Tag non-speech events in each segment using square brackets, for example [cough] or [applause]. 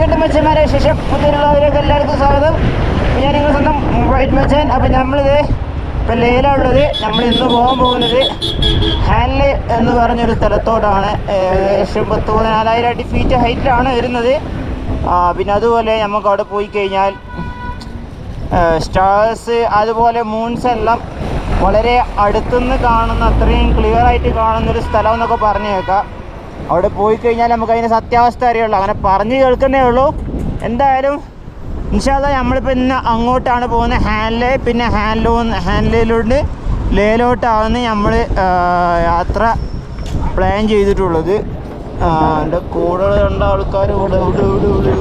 എന്തൊക്കെയുണ്ട് മച്ചന്മാരെ ശേഷം പുതിയുള്ളവരൊക്കെ എല്ലാവർക്കും സ്വാഗതം. ഞാൻ നിങ്ങൾ സ്വന്തം വൈറ്റ് മച്ചൻ അപ്പം നമ്മളിത് ഇപ്പം ലേലുള്ളത് നമ്മൾ ഇന്ന് പോകാൻ പോകുന്നത് ഹാൻഡ് എന്ന് പറഞ്ഞൊരു സ്ഥലത്തോട്ടാണ് ഏകദേശം പത്ത് അടി ഫീറ്റ് ഹൈറ്റിലാണ് വരുന്നത്. പിന്നെ അതുപോലെ നമുക്ക് അവിടെ പോയി കഴിഞ്ഞാൽ സ്റ്റാർസ് അതുപോലെ മൂൺസ് എല്ലാം വളരെ അടുത്തുനിന്ന് കാണുന്ന അത്രയും ക്ലിയർ ആയിട്ട് കാണുന്നൊരു സ്ഥലം എന്നൊക്കെ പറഞ്ഞു കേൾക്കാം അവിടെ പോയി കഴിഞ്ഞാൽ നമുക്ക് അതിന്റെ സത്യാവസ്ഥ അറിയുള്ളൂ. അങ്ങനെ പറഞ്ഞു കേൾക്കുന്നേ ഉള്ളൂ. എന്തായാലും ഇൻഷാല്ല നമ്മളിപ്പോൾ ഇന്ന് അങ്ങോട്ടാണ് പോകുന്നത്. ഹാൻഡിലെ പിന്നെ ഹാൻലോ ഹാൻഡിലൂടെ ലേലോട്ടാണ് നമ്മൾ യാത്ര പ്ലാൻ ചെയ്തിട്ടുള്ളത്. എന്റെ കൂടെ കണ്ട ആൾക്കാർ ഇവിടെ ഇവിടെ ഇവിടെ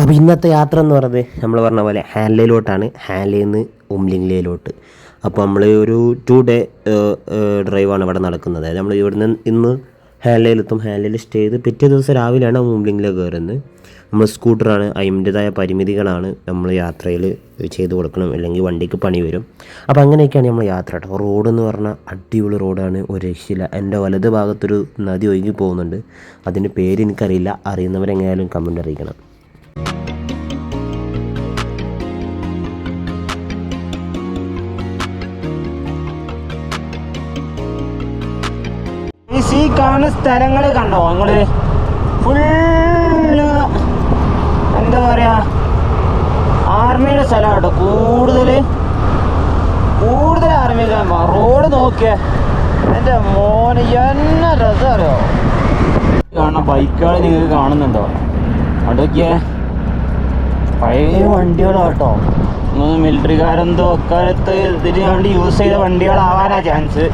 അപ്പോൾ ഇന്നത്തെ യാത്ര എന്ന് പറയുന്നത് നമ്മൾ പറഞ്ഞ പോലെ ഹാൻലയിലോട്ടാണ് ഹാൻലയിൽ നിന്ന് അപ്പോൾ നമ്മൾ ഒരു ടു ഡേ ഡ്രൈവാണ് ഇവിടെ നടക്കുന്നത്. അതായത് നമ്മൾ ഇവിടുന്ന് ഇന്ന് ഹാൻലയിലെത്തും ഹാൻലയിൽ സ്റ്റേ ചെയ്ത് പിറ്റേ ദിവസം രാവിലെയാണ് ഉംലിംഗിലേക്ക് കയറുന്നത് നമ്മൾ സ്കൂട്ടറാണ് അതിന്റെതായ പരിമിതികളാണ് നമ്മൾ യാത്രയിൽ ചെയ്തു കൊടുക്കണം. അല്ലെങ്കിൽ വണ്ടിക്ക് പണി വരും. അപ്പോൾ അങ്ങനെയൊക്കെയാണ് നമ്മൾ യാത്ര കേട്ടോ. റോഡ് എന്ന് പറഞ്ഞാൽ അടിപൊളി റോഡാണ്. ഒരു രക്ഷയില്ല. എന്റെ വലത് ഭാഗത്തൊരു നദി ഒഴുകി പോകുന്നുണ്ട്. അതിന്റെ പേര് എനിക്കറിയില്ല. അറിയുന്നവരെങ്ങനെയാലും കമന്റ് അറിയിക്കണം. ഈ കാണുന്ന സ്ഥലങ്ങൾ കണ്ടോ? നിങ്ങൾ ഫുള്ള് എന്താ പറയാ ആർമിയുടെ സ്ഥലമാട്ടോ കൂടുതൽ കൂടുതൽ ആർമി റോഡ് നോക്കിയേ. എന്റെ മോന് എന്നെ രസം അറിയോ? കാണുന്ന ബൈക്കുകൾ നിങ്ങൾക്ക് കാണുന്നുണ്ടോ? അതൊക്കെ പഴയ വണ്ടികളാട്ടോ. മിലിറ്ററിക്കാരെന്തോ അക്കാലത്ത് ഇതിന് വേണ്ടി യൂസ് ചെയ്ത വണ്ടികളാവാനാ ചാൻസ്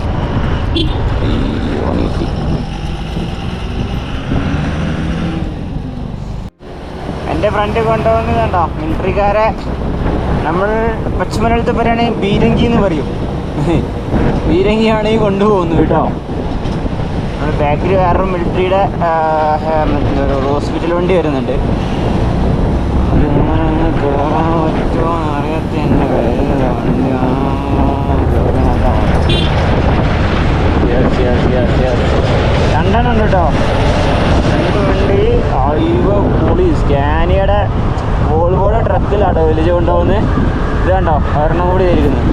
എന്റെ ഫ്രണ്ട് കൊണ്ടുവന്ന് കണ്ടോ? മിലിറ്ററിക്കാരെ നമ്മൾ പശ്ചിമനടുത്ത് പറയുകയാണെങ്കിൽ ബീരങ്കി എന്ന് പറയും. ബീരങ്കിയാണ് ഈ കൊണ്ടുപോകുന്നത് കേട്ടോ. നമ്മൾ ബാക്കിൽ വേറൊരു മിലിറ്ററിയുടെ ഹോസ്പിറ്റൽ വണ്ടി വരുന്നുണ്ട്. പറ്റുമോ യെസ് യെസ് യെസ് yes. രണ്ടെണ്ണം ഉണ്ട്. കേട്ടോ രണ്ട് വണ്ടി അയ്യോ പൊളി സ്കാനിയുടെ വോൾവോയുടെ ട്രക്കിലാട്ടോ വലിച്ചു കൊണ്ടുപോകുന്നത്. ഇത് കണ്ടോ? ഒരെണ്ണം കൂടി ഇരിക്കുന്നത്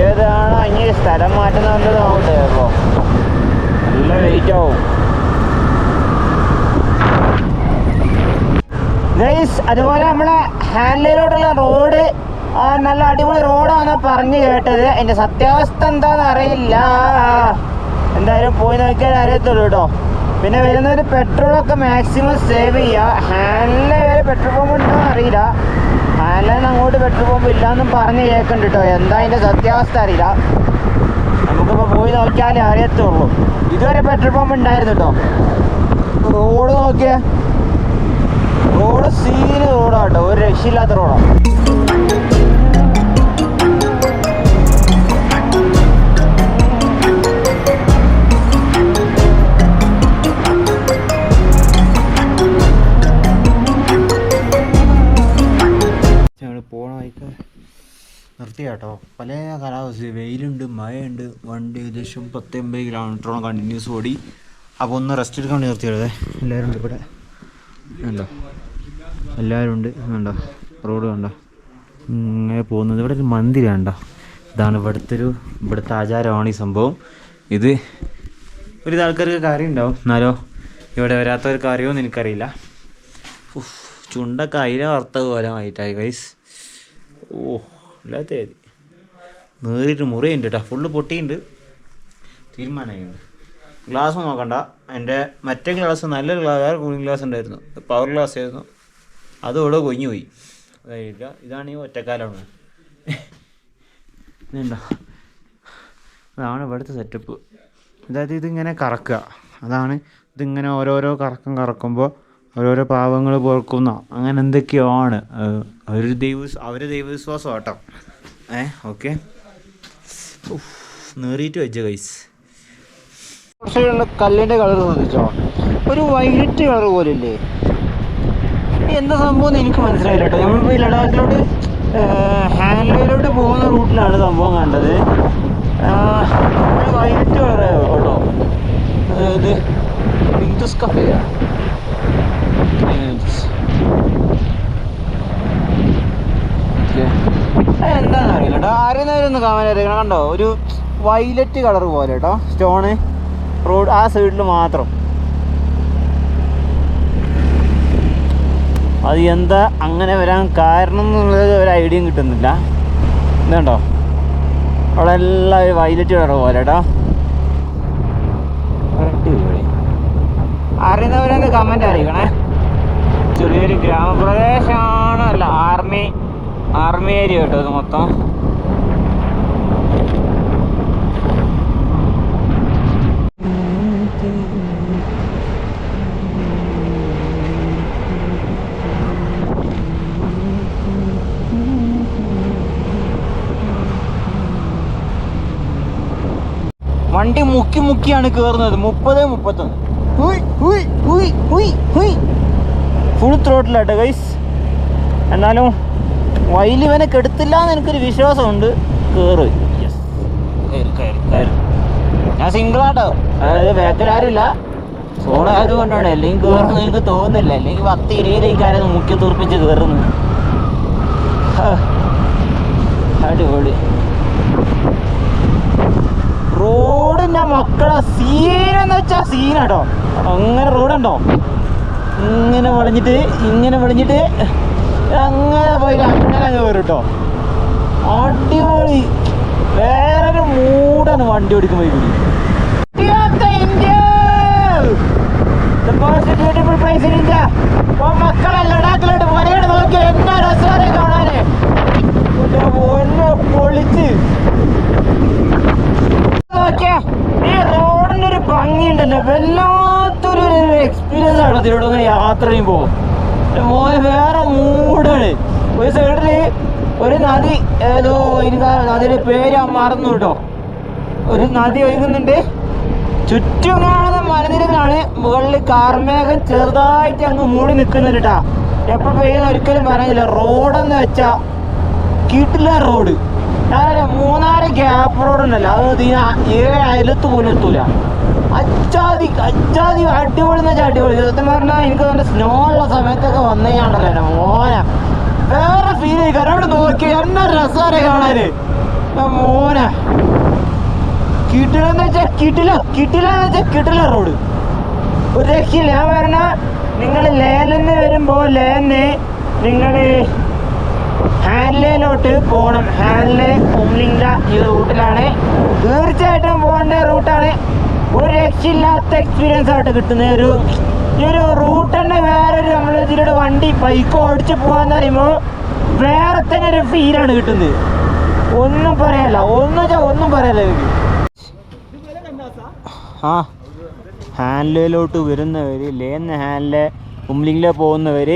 ഏതാണ് ഇനി സ്ഥലം മാറ്റുന്ന വല്ലതും ആവട്ടെ അപ്പോൾ നല്ല വെയിറ്റ് ആവും. ഗൈസ് അതുപോലെ നമ്മളെ ഹാൻഡിലോട്ടുള്ള റോഡ് നല്ല അടിപൊളി റോഡാണ് പറഞ്ഞു കേട്ടത്. എന്റെ സത്യാവസ്ഥ എന്താന്ന് അറിയില്ല. എന്തായാലും പോയി നോക്കിയാൽ അറിയത്തുള്ളൂ കേട്ടോ പിന്നെ വരുന്നൊരു പെട്രോളൊക്കെ മാക്സിമം സേവ് ചെയ്യുക ഹാൻഡിലെ വരെ പെട്രോൾ പമ്പ് ഉണ്ടോ അറിയില്ല. ഹാൻഡിൽ അങ്ങോട്ട് പെട്രോൾ പമ്പ് ഇല്ലാന്നും പറഞ്ഞ് കേൾക്കുന്നുണ്ട് കേട്ടോ എന്താ അതിന്റെ സത്യാവസ്ഥ അറിയില്ല. നമുക്കിപ്പോൾ പോയി നോക്കിയാലേ അറിയത്തുള്ളൂ. ഇതുവരെ പെട്രോൾ പമ്പ് ഉണ്ടായിരുന്നു കേട്ടോ റോഡ് നോക്കിയേ. റോഡ് സീന് റോഡാട്ടോ ഒരു രക്ഷയില്ലാത്ത റോഡാ. നിർത്തി കേട്ടോ പല കാലാവസ്ഥ. വെയിലുണ്ട് മഴയുണ്ട് വണ്ടി ഏകദേശം പത്ത് എൺപത് കിലോമീറ്ററോളം കണ്ടിന്യൂസ് ഓടി. അപ്പോൾ ഒന്ന് റെസ്റ്റ് എടുക്കാൻ വേണ്ടി നിർത്തിയത് എല്ലാവരും ഉണ്ട് ഇവിടെ. ഉണ്ടോ എല്ലാവരും ഉണ്ട്. കണ്ടോ? റോഡ് കണ്ടോ? ഇങ്ങനെ പോകുന്നത്. ഇവിടെ ഒരു മന്ദിരം കണ്ടോ? ഇതാണ് ഇവിടുത്തെ ഒരു ഇവിടുത്തെ ആചാരമാണ് ഈ സംഭവം. ഇത് ഒരു ആൾക്കാർക്ക് കാര്യം ഉണ്ടാവും. എന്നാലോ ഇവിടെ വരാത്തവർക്ക് അറിയുമെന്ന് എനിക്കറിയില്ല. ഉഫ്, ചുണ്ടൊക്കെ അയില വറുത്ത പോലെ ആയിട്ടായി ഗൈസ് ഓ. ഇല്ലാത്ത മതി നേരിട്ട് മുറിയുണ്ട് കേട്ടോ ഫുള്ള് പൊട്ടിയുണ്ട്. തീരുമാനമായിട്ടുണ്ട് ഗ്ലാസ് നോക്കണ്ട. എന്റെ മറ്റേ ഗ്ലാസ് നല്ലൊരു ഗ്ലാസ് വേറെ കൂളിംഗ് ഗ്ലാസ് ഉണ്ടായിരുന്നു. പവർ ഗ്ലാസ് ആയിരുന്നു. അതോടെ കൊഞ്ഞു പോയി. അതായില്ല ഇതാണ് ഈ ഒറ്റക്കാലാണ്. [laughs] ഇതുണ്ടോ? അതാണ് ഇവിടുത്തെ സെറ്റപ്പ് അതായത് ഇതിങ്ങനെ കറക്കുക. അതാണ് ഇതിങ്ങനെ ഓരോരോ കറക്കം കറക്കുമ്പോൾ ഓരോരോ പാവങ്ങൾ പോർക്കുന്ന അങ്ങനെ എന്തൊക്കെയോ ആണ് ഒരു ദൈവ അവരെ ദൈവവിശ്വാസം ആട്ടോ. ഏ ഓക്കെ. നേറിയിട്ട് വെച്ച കൈസ് കല്ലിന്റെ കളർ ശ്രദ്ധിച്ചോ ഒരു വൈറ്റ് കളർ പോലെ ഇല്ലേ എന്താ സംഭവം എന്ന് എനിക്ക് മനസ്സിലായില്ല കേട്ടോ നമ്മളിപ്പോൾ ഈ ലഡാക്കിലോട്ട് ഹാൻഡിലോട്ട് പോകുന്ന റൂട്ടിലാണ് സംഭവം കണ്ടത്. വൈലറ്റ് കളർ കേട്ടോ ഇത് Pintus Cafe. Pintus. Okay. എന്താണെന്ന് അറിയില്ല കേട്ടോ കാണാൻ അറിയിക്കണം കണ്ടോ? ഒരു വൈലറ്റ് കളർ പോലെ കേട്ടോ സ്റ്റോണ് റോഡ് ആ സൈഡിൽ മാത്രം. അത് എന്താ അങ്ങനെ വരാൻ കാരണം എന്നുള്ളത് ഒരു ഐഡിയയും കിട്ടുന്നില്ല. ഇതുണ്ടോ? അവിടെ എല്ലാം ഒരു വൈലറ്റ് കളർ പോലെ കേട്ടോ അറിയുന്നവരൊന്ന് കമന്റ് അറിയിക്കണേ. ചെറിയൊരു ഗ്രാമപ്രദേശമാണ് അല്ല ആർമി ആർമി ഏരിയ കേട്ടോ ഇത് മൊത്തം. വണ്ടി മുക്കി മുക്കിയാണ് കയറുന്നത് മുപ്പത് മുപ്പത്തൊന്ന്. ഫുൾ ത്രോട്ടിലാട്ടെ ഗൈസ് എന്നാലും വൈലിവനെ കെടുത്തില്ല എന്ന് എനിക്കൊരു വിശ്വാസമുണ്ട്. കയറും യെസ് കയറി കയറി കയറി ഞാൻ സിംഗിളാട്ടോ അതായത് ബാക്കിൽ ആരുമില്ല സോണ ആയതുകൊണ്ടാണ് അല്ലെങ്കിൽ കയറുന്നത് എനിക്ക് തോന്നുന്നില്ല. അല്ലെങ്കിൽ പത്ത് ഇരുപതിലേക്കാരും മുക്കി തുറപ്പിച്ച് കയറുന്നു. അടിപൊളി റോഡിന്റെ മക്കളെ സീനെന്ന് സീനാട്ടോ അങ്ങനെ റോഡുണ്ടോ ഇങ്ങനെ വളഞ്ഞിട്ട് ഇങ്ങനെ വളഞ്ഞിട്ട് അങ്ങനെ പോയിട്ട് അങ്ങനെ അങ്ങ് വരും കേട്ടോ അടിപൊളി. വേറൊരു മൂടാണ് വണ്ടി ഓടിക്കുമ്പോ കൂടി. മക്കളെ ലഡാക്കിലോട്ട് നോക്കി എന്നാ രസമാണ് കാണാന് പൊന്നെ പൊളിച്ച് നോക്കിയേ, ഈ റോഡിന്റെ ഒരു ഭംഗിയുണ്ടല്ലോ വല്ലാത്തൊരു ആണ് ഇതിലൂടെ ഇങ്ങനെ യാത്ര ചെയ്യുമ്പോ മോന് വേറെ മൂടാണ് ഒരു സൈഡിൽ ഒരു നദി ഏതോ നദിയുടെ പേര് മറന്നു കേട്ടോ. ഒരു നദി ഒഴുകുന്നുണ്ട്. ചുറ്റും കാണുന്ന മലനിരകളാണ് മുകളിൽ കാർമേഘം ചെറുതായിട്ട് അങ്ങ് മൂടി നിൽക്കുന്നുണ്ട് കേട്ടാ. എപ്പോൾ പെയ്യുന്ന ഒരിക്കലും പറഞ്ഞില്ല. റോഡെന്ന് വെച്ചാ കിട്ടില്ല റോഡ്. ഞാനൊരു മൂന്നാൽ ഗ്യാപ്പ് റോഡ് ഉണ്ടല്ലോ അത് ഏഴ് അയലത്ത് പോലും എത്തൂല. അച്ചാതി അച്ചാതി അടിപൊളി എന്ന് വെച്ചാൽ അടിപൊളി. സത്യം പറഞ്ഞാൽ എനിക്ക് നല്ല സ്നോ ഉള്ള സമയത്തൊക്കെ വന്നു കഴിഞ്ഞാണ്ടല്ലോ എന്റെ മോന. വേറെ ഫീൽ ചെയ്യും അവിടെ നോക്കി എന്നെ രസമാണ് കാണാന്. എന്റെ മോന. കിട്ടിലെന്ന് വെച്ചാൽ കിട്ടില്ല എന്ന് വെച്ചാൽ കിട്ടില്ല റോഡ്. ഒരു രക്ഷയില്ല. ഞാൻ പറഞ്ഞ നിങ്ങൾ ലേലെന്ന് വരുമ്പോൾ ലേന്ന് നിങ്ങൾ ഹാൻലേലോട്ട് പോകണം. ഹാൻലെ ഉമ്ലിംഗ ഈ റൂട്ടിലാണ്. തീർച്ചയായിട്ടും പോകേണ്ട റൂട്ടാണ്. ഒരു രക്ഷയില്ലാത്ത എക്സ്പീരിയൻസ് ആയിട്ട് കിട്ടുന്ന ഒരു ഈ ഒരു റൂട്ട് തന്നെ വേറൊരു നമ്മൾ ഇതിലൂടെ വണ്ടി ബൈക്ക് ഓടിച്ച് പോകാന്ന് പറയുമ്പോൾ വേറെ തന്നെ ഒരു ഫീലാണ് കിട്ടുന്നത്. ഒന്നും പറയല്ല. ഒന്നും ഒന്നും പറയല്ല എനിക്ക്. ആ. ഹാൻഡിലോട്ട് വരുന്നവർ ലേന്ന് ഹാൻഡിലെ ഉമ്ലിങ്ങിലെ പോകുന്നവർ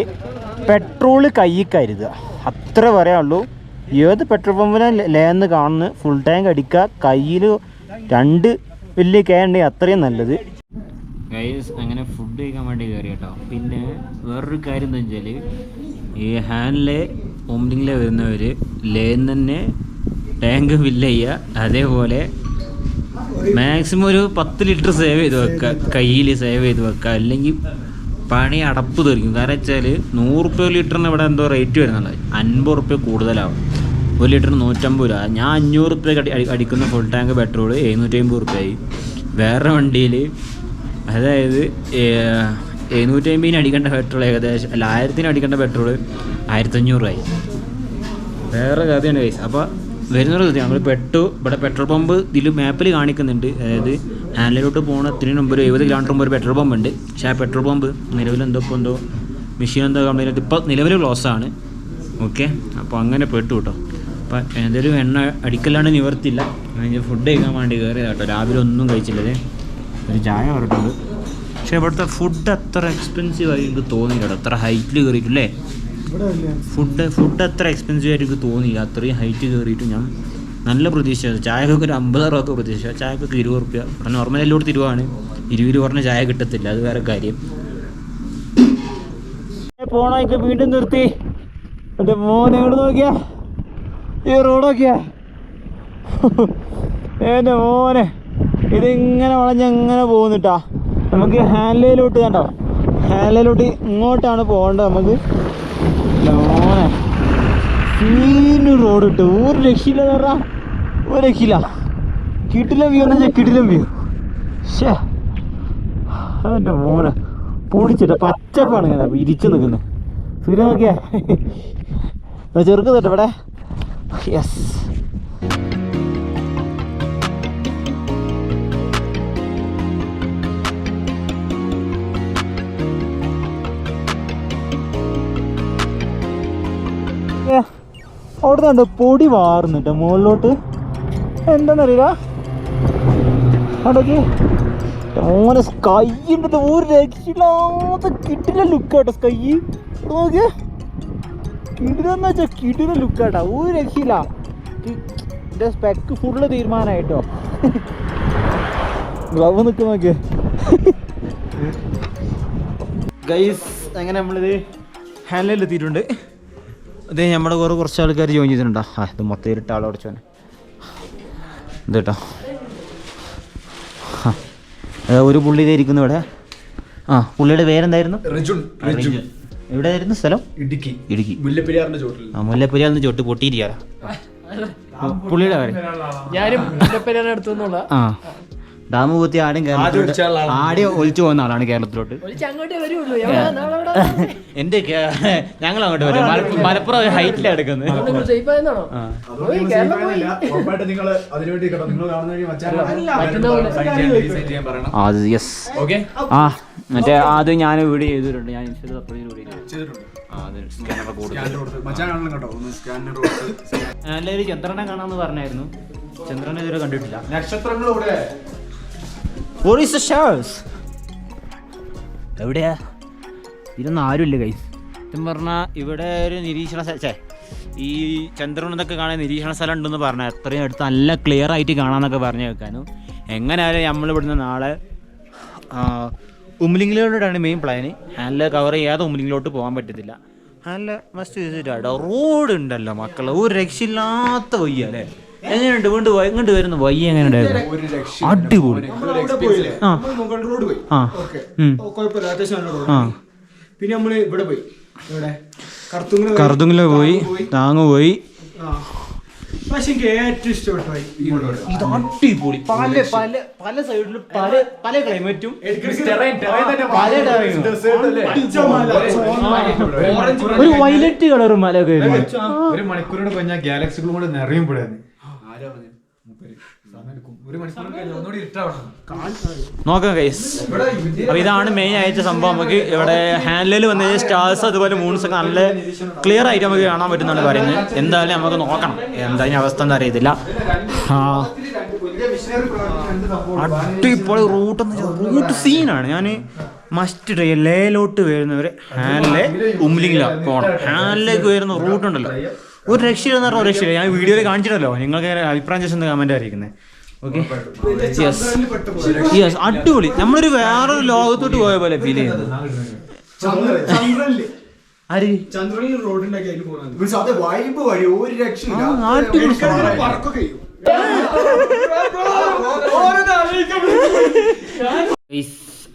പെട്രോൾ കയ്യിൽ കരുതുക. അത്ര പറയാനുള്ളൂ. ഏത് പെട്രോൾ പമ്പിനെ ലേന്ന് കാണുന്നു ഫുൾ ടാങ്ക് അടിക്കുക കയ്യിൽ രണ്ട് വലിയ കേ ഉണ്ടെങ്കിൽ അത്രയും നല്ലത്. അങ്ങനെ ഫുഡ് കഴിക്കാൻ വേണ്ടി കയറി കേട്ടോ പിന്നെ വേറൊരു കാര്യം എന്താ വെച്ചാൽ ഈ ഹാൻഡിലെ ഓംലിങ്ങിലെ വരുന്നവർ ലേന്ന് തന്നെ ടാങ്ക് ഫില്ല് ചെയ്യുക അതേപോലെ മാക്സിമം ഒരു പത്ത് ലിറ്റർ സേവ് ചെയ്ത് വെക്കുക കയ്യിൽ സേവ് ചെയ്ത് വെക്കുക അല്ലെങ്കിൽ പണി അടപ്പ് തീർക്കും കാരണം വെച്ചാൽ നൂറ് ഒരു ലിറ്ററിന് ഇവിടെ എന്തോ റേറ്റ് വരുന്നുണ്ട്. അൻപത് റുപ്യ കൂടുതലാവും. ഒരു ലിറ്ററിന് നൂറ്റമ്പത് രൂപ. ഞാൻ അഞ്ഞൂറ് റുപ്യ അടി അടി- അടിക്കുന്ന ഫുൾ ടാങ്ക് പെട്രോൾ എഴുന്നൂറ്റി അമ്പത് റുപ്യയായി വേറെ വണ്ടിയിൽ അതായത് എഴുന്നൂറ്റി അമ്പതിന് അടിക്കേണ്ട പെട്രോൾ ഏകദേശം അല്ല ആയിരത്തിന് അടിക്കേണ്ട പെട്രോൾ രൂപയായി. വേറെ കഥയാണ് കൈസ് അപ്പോൾ വരുന്നൊരു കഥ ഞങ്ങൾ പെട്ടു ഇവിടെ പെട്രോൾ പമ്പ് ഇതിൽ മാപ്പിൽ കാണിക്കുന്നുണ്ട്. അതായത് ഹാൻഡിലോട്ട് പോകുന്നതിന് മുമ്പ് ഒരു എഴുപത് കിലോമീറ്റർ മുമ്പ് ഒരു പെട്രോൾ പമ്പ് ഉണ്ട്. പക്ഷേ ആ പെട്രോൾ പമ്പ് നിലവിൽ എന്തോ ഇപ്പോൾ എന്തോ മെഷീൻ എന്തോ കംപ്ലൈന്റ് ഇപ്പോൾ നിലവിൽ ക്ലോസ് ആണ്. ഓക്കെ അപ്പോൾ അങ്ങനെ പെട്ടു കേട്ടോ അപ്പോൾ എന്തെങ്കിലും എണ്ണ അടിക്കല്ലാണ്ട് നിവർത്തില്ല ഫുഡ് കഴിക്കാൻ വേണ്ടി കയറിയത് കേട്ടോ രാവിലെ ഒന്നും കഴിച്ചില്ലത് ഒരു ചായ പറഞ്ഞിട്ടുണ്ട് പക്ഷേ ഇവിടുത്തെ ഫുഡ് അത്ര എക്സ്പെൻസീവ് ആയി എനിക്ക് തോന്നിയില്ല അത്ര ഹൈറ്റിൽ കയറിയിട്ടില്ലേ ഫുഡ് ഫുഡ് അത്ര എക്സ്പെൻസീവ് ആയിട്ട് എനിക്ക് തോന്നിയില്ല. അത്രയും ഹൈറ്റ് കയറിയിട്ട് ഞാൻ നല്ല പ്രതീക്ഷ ചായക്കൊക്കെ ഒരു അമ്പത് അറുപത് പ്രതീക്ഷ ചായക്കൊക്കെ ഇരുപത് റുപ്യ ഇവിടെ നോർമൽ എല്ലായിടത്തും ഇരുപതാണ്. ഇരുപത് പറഞ്ഞ ചായ കിട്ടത്തില്ല. അത് വേറെ കാര്യം. പോണൊക്കെ വീണ്ടും നിർത്തി. എന്റെ മോനെ എവിടെ നോക്കിയാ? ഈ റോഡ് നോക്കിയാ? [laughs] എന്റെ മോനെ ഇതിങ്ങനെ വളഞ്ഞങ്ങനെ പോകുന്നിട്ടാ. നമുക്ക് ഹാൻഡിലോട്ട് കണ്ടോ? ഹാൻലയിലോട്ട് ഇങ്ങോട്ടാണ് പോകേണ്ടത് നമുക്ക്. ലോനെ സീന് റോഡ് ഇട്ട്. ഒരു രക്ഷയില്ല പറഞ്ഞാ ഒരു രക്ഷയില്ല. കിട്ടില്ല വ്യൂ എന്ന് വെച്ചാൽ കിട്ടില്ല വ്യൂ ശേ എന്റെ മോനെ. പൊടിച്ചിട്ട് പച്ചപ്പാണ് ഇങ്ങനെ ഇരിച്ചു നിൽക്കുന്നത് സൂര്യ നോക്കിയാ ചെറുക്ക് ഇവിടെ. യെസ് അവിടെ കണ്ട് പൊടി വാറുന്നുണ്ട് മുകളിലോട്ട്. എന്താണെന്നറിയില്ല അവിടേക്ക് അങ്ങനെ സ്കൈ ഉണ്ടല്ലോ ഒരു രക്ഷയില്ലാത്ത കിട്ടില്ല ലുക്കാട്ടോ കേട്ടോ സ്കൈ നോക്കിയേ. കിടിലെന്ന് വെച്ചാൽ കിടില ലുക്കാട്ടാ ഒരു രക്ഷയില്ല. എന്റെ സ്പെക്ക് ഫുള്ള് തീരുമാനമായിട്ടോ ഗ്ലവ് നിൽക്കുന്ന നോക്കിയേ. ഗൈസ് അങ്ങനെ നമ്മളിത് ഹാൻഡിൽ അതെ നമ്മുടെ കുറേ കുറച്ച് ആൾക്കാർ ജോയിൻ ചെയ്തിട്ടുണ്ടോ. ആ ഇത് മൊത്തം ഇരുട്ട ആളെ അടച്ചോനെ ഇത് കേട്ടോ ആ, ഒരു പുള്ളി ഇതായിരിക്കുന്നു ഇവിടെ. ആ പുള്ളിയുടെ പേരെന്തായിരുന്നു? റിജുൻ റിജുൻ എവിടെയായിരുന്നു സ്ഥലം? ഇടുക്കി. ഇടുക്കി. മുല്ലപ്പെരിയാറിന്റെ ചോട്ടിൽ. ആ മുല്ലപ്പെരിയാറിന് ചോട്ട് പൊട്ടിയിരിക്കാറാ പുള്ളിയുടെ പേര് ഞാനും മുല്ലപ്പെരിയാർ അടുത്തു ആ. ഡാം കുത്തി ആദ്യം കേരളത്തിലോട്ട് ആദ്യം ഒലിച്ചു പോകുന്ന ആളാണ് കേരളത്തിലോട്ട്. ഒളിച്ച് എന്റെ ഞങ്ങൾ അങ്ങോട്ട് വരും. മലപ്പുറം ഹൈറ്റിലാണ് എടുക്കുന്നത്. ആ. യെസ് ഓക്കെ ആ മറ്റേ അത് ഞാൻ വീഡിയോ ചെയ്തിട്ടുണ്ട്. ഞാൻ ഇൻസ്റ്റയിൽ അപ്ലോഡ് ചെയ്ത് വീഡിയോ ചെയ്തിട്ടുണ്ട്. നല്ലൊരു ചന്ദ്രനെ കാണാമെന്ന് പറഞ്ഞായിരുന്നു. ചന്ദ്രനെ ഇതുവരെ കണ്ടിട്ടില്ല. നക്ഷത്രങ്ങൾ ഇവിടെ. ഷേഴ്സ്? എവിടെയാ? ഇതൊന്നും ആരുമില്ല കൈ സത്യം പറഞ്ഞാൽ ഇവിടെ ഒരു നിരീക്ഷണ ഛേ, ഈ ചന്ദ്രൻ എന്നൊക്കെ കാണാൻ നിരീക്ഷണ സ്ഥലം ഉണ്ടെന്ന് പറഞ്ഞാൽ എത്രയും അടുത്ത് നല്ല ക്ലിയർ ആയിട്ട് കാണാമെന്നൊക്കെ പറഞ്ഞു വെക്കാനും എങ്ങനെയായാലും നമ്മൾ ഇവിടുന്ന് നാളെ ഉമ്ലിങ്ങിലോട്ടാണ് മെയിൻ പ്ലാന് നല്ല കവർ ചെയ്യാതെ ഉമ്ലിങ്ങിലോട്ട് പോകാൻ പറ്റത്തില്ല. നല്ല മസ്റ്റ് വിസിറ്റാട്ടോ റോഡ് ഉണ്ടല്ലോ മക്കളെ ഒരു രക്ഷയില്ലാത്ത വയ്യ അല്ലേ എങ്ങനെയുണ്ട്? വീണ്ടും വ- ഇങ്ങോട്ട് വരുന്ന. വയ്യ എങ്ങനെ ഉണ്ടായിരുന്നു ഒരു രക്ഷ അടിപൊളി. ആ. മുകൾ റോഡ് പോയി. ആ. പിന്നെ നമ്മൾ ഇവിടെ പോയി. കറുതുങ്ങിൽ പോയി. താങ്ങ് പോയി. പക്ഷെ എനിക്ക് ഏറ്റവും ഇഷ്ടപ്പെട്ടു അടിപൊളി. പല പല പല സൈഡിലും പല പല ക്ലൈമറ്റും. ഒരു വയലറ്റ് കളർ മല കയറി ഒരു മണിക്കൂറോടെ കഴിഞ്ഞാൽ ഗാലക്സികളും കൂടെ നിറയും പെടാന്ന് നോക്കാം കൈസ് അപ്പൊ ഇതാണ് മെയിൻ ആയിട്ട് സംഭവം. നമുക്ക് ഇവിടെ ഹാൻഡിൽ വന്ന സ്റ്റാർസ് അതുപോലെ മൂൺസ് ഒക്കെ നല്ല ക്ലിയർ ആയിട്ട് നമുക്ക് കാണാൻ പറ്റുന്നുണ്ട് പറയുന്നത്. എന്തായാലും നമുക്ക് നോക്കണം. എന്തായാലും അവസ്ഥ എന്താ അറിയത്തില്ല. ആ. അടിപൊളി റൂട്ട് റൂട്ട് സീനാണ് ഞാൻ മസ്റ്റ് ട്രൈ ലേലോട്ട് വരുന്നവർ ഹാൻഡിലെ ഉംലിംഗിലാണ് പോകണം ഹാൻഡിലേക്ക് വരുന്ന റൂട്ട് ഉണ്ടല്ലോ രക്ഷയില്ല എന്ന് പറഞ്ഞാൽ ഒരു രക്ഷയില്ല. ഞാൻ വീഡിയോയിൽ കാണിച്ചിട്ടല്ലോ. നിങ്ങൾക്ക് അഭിപ്രായം ജസ്റ്റ് കമന്റ് അറിയിക്കുന്നത് ഓക്കെ യെസ് യെസ് അടിപൊളി. നമ്മളൊരു വേറൊരു ലോകത്തോട്ട് പോയ പോലെ ഫീൽ ചെയ്യുന്നത് ഒരു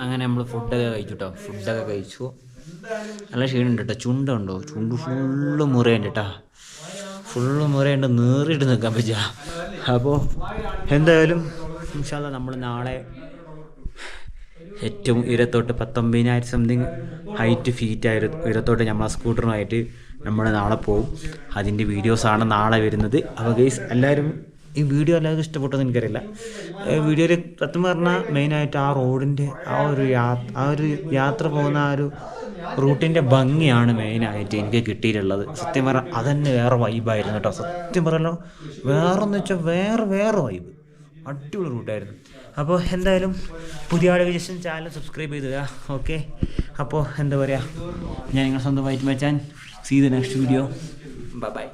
അങ്ങനെ നമ്മൾ ഫുഡൊക്കെ കഴിച്ചു കേട്ടോ ഫുഡൊക്കെ കഴിച്ചു. നല്ല ക്ഷീണുണ്ട് കേട്ടോ ചുണ്ടുണ്ടോ? ചുണ്ട് ഫുള്ള് മുറിയുണ്ട് കേട്ടോ ഫുള്ള് മുറയുണ്ട് നേറിയിട്ട് നിൽക്കാൻ പറ്റുക അപ്പോൾ എന്തായാലും ഇൻഷാല്ല നമ്മൾ നാളെ ഏറ്റവും ഉയരത്തോട്ട് പത്തൊമ്പതിനായിരം സംതിങ് ഹൈറ്റ് ഫീറ്റ് ആയി ഉയരത്തോട്ട് നമ്മൾ ആ സ്കൂട്ടറുമായിട്ട് നമ്മൾ നാളെ പോകും അതിന്റെ വീഡിയോസാണ് നാളെ വരുന്നത്. അപ്പോൾ ഗൈസ് എല്ലാവരും ഈ വീഡിയോ എല്ലാവർക്കും ഇഷ്ടപ്പെട്ടെന്ന് എനിക്കറിയില്ല. വീഡിയോയിൽ സത്യം പറഞ്ഞാൽ മെയിനായിട്ട് ആ റോഡിന്റെ ആ ഒരു ആ ഒരു യാത്ര പോകുന്ന ആ ഒരു റൂട്ടിന്റെ ഭംഗിയാണ് മെയിനായിട്ട് എനിക്ക് കിട്ടിയിട്ടുള്ളത്. സത്യം പറഞ്ഞാൽ അതന്നെ വേറെ വൈബായിരുന്നു കേട്ടോ സത്യം പറയല്ലോ വേറെന്ന് വെച്ചാൽ വേറെ വേറെ വൈബ് അടിപൊളി റൂട്ടായിരുന്നു. അപ്പോൾ എന്തായാലും പുതിയ ആളുകൾ ജസ്റ്റ് ചാനൽ സബ്സ്ക്രൈബ് ചെയ്തുക ഓക്കെ അപ്പോൾ എന്താ പറയുക ഞാൻ നിങ്ങളെ സ്വന്തം white Machan see the next video bye bye